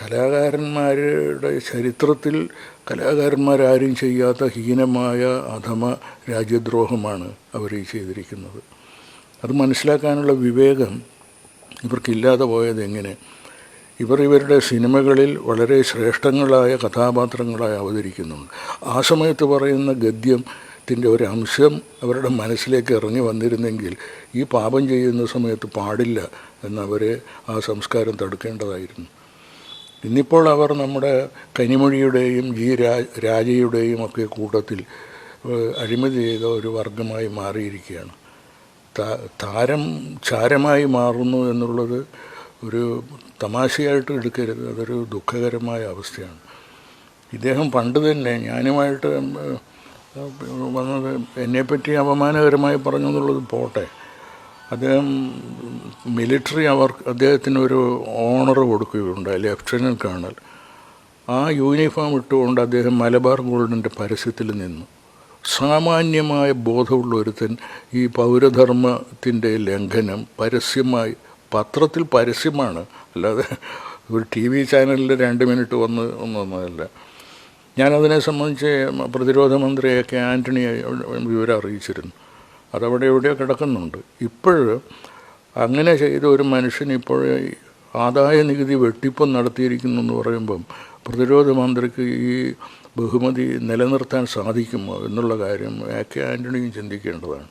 കലാകാരന്മാരുടെ ചരിത്രത്തിൽ കലാകാരന്മാരാരും ചെയ്യാത്ത ഹീനമായ അധമ രാജ്യദ്രോഹമാണ് അവർ ഈ ചെയ്തിരിക്കുന്നത്. അത് മനസ്സിലാക്കാനുള്ള വിവേകം ഇവർക്കില്ലാതെ പോയത് എങ്ങനെ? ഇവർ ഇവരുടെ സിനിമകളിൽ വളരെ ശ്രേഷ്ഠങ്ങളായ കഥാപാത്രങ്ങളായി അവതരിക്കുന്നുണ്ട്. ആ സമയത്ത് പറയുന്ന ഗദ്യത്തിന്റെ ഒരു അംശം അവരുടെ മനസ്സിലേക്ക് ഇറങ്ങി വന്നിരുന്നെങ്കിൽ ഈ പാപം ചെയ്യുന്ന സമയത്ത് പാടില്ല എന്നവരെ ആ സംസ്കാരം തടുക്കേണ്ടതായിരുന്നു. ഇന്നിപ്പോൾ അവർ നമ്മുടെ കനിമൊഴിയുടെയും ജി രാജ രാജയുടെയും ഒക്കെ കൂട്ടത്തിൽ അഴിമതി ചെയ്ത ഒരു വർഗമായി മാറിയിരിക്കുകയാണ്. താരം ചാരമായി മാറുന്നു എന്നുള്ളത് ഒരു തമാശയായിട്ട് എടുക്കരുത്. അതൊരു ദുഃഖകരമായ അവസ്ഥയാണ്. ഇദ്ദേഹം പണ്ട് തന്നെ ഞാനുമായിട്ട് വന്നത് എന്നെപ്പറ്റി അപമാനകരമായി പറഞ്ഞു എന്നുള്ളത് പോട്ടെ. അദ്ദേഹം മിലിറ്ററി അവർ അദ്ദേഹത്തിന് ഒരു ഓണർ കൊടുക്കുകയുണ്ടായി ലെഫ്റ്റനന്റ് കേണൽ ആ യൂണിഫോം ഇട്ടുകൊണ്ട് അദ്ദേഹം മലബാർ ഗോൾഡിന്റെ പരസ്യത്തിൽ നിന്നു. സാമാന്യമായ ബോധമുള്ള ഒരുത്തൻ ഈ പൗരധർമ്മത്തിന്റെ ലംഘനം പരസ്യമായി പത്രത്തിൽ പരസ്യമാണ്. അല്ലാതെ ഒരു ടി വി ചാനലിൽ രണ്ട് മിനിറ്റ് വന്ന് ഒന്നൊന്നതല്ല ഞാനതിനെ സംബന്ധിച്ച് പ്രതിരോധ മന്ത്രിയൊക്കെ ആന്റണിയെ വിവരം അറിയിച്ചിരുന്നു. അതവിടെ എവിടെയോ കിടക്കുന്നുണ്ട്. ഇപ്പോഴും അങ്ങനെ ചെയ്ത ഒരു മനുഷ്യൻ ഇപ്പോൾ ആദായ നികുതി വെട്ടിപ്പം നടത്തിയിരിക്കുന്നു എന്ന് പറയുമ്പം പ്രതിരോധ മന്ത്രിക്ക് ഈ ബഹുമതി നിലനിർത്താൻ സാധിക്കുമോ എന്നുള്ള കാര്യം എ കെ ആന്റണിയും ചിന്തിക്കേണ്ടതാണ്.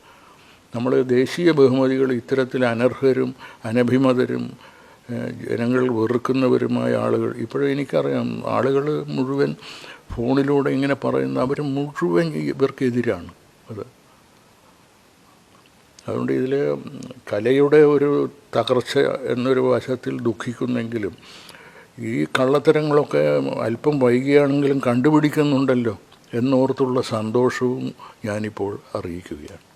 നമ്മൾ ദേശീയ ബഹുമതികൾ ഇത്തരത്തിൽ അനർഹരും അനഭിമതരും ജനങ്ങൾ വെറുക്കുന്നവരുമായ ആളുകൾ ഇപ്പോഴും എനിക്കറിയാം ആളുകൾ മുഴുവൻ ഫോണിലൂടെ ഇങ്ങനെ പറയുന്ന അവർ മുഴുവൻ ഇവർക്കെതിരാണ്. അത് അതുകൊണ്ട് ഇതിൽ കലയുടെ ഒരു തകർച്ച എന്നൊരു വശത്തിൽ ദുഃഖിക്കുന്നെങ്കിലും ഈ കള്ളത്തരങ്ങളൊക്കെ അല്പം വൈകിയാണെങ്കിലും കണ്ടുപിടിക്കുന്നുണ്ടല്ലോ എന്നോർത്തുള്ള സന്തോഷവും ഞാനിപ്പോൾ അറിയിക്കുകയാണ്.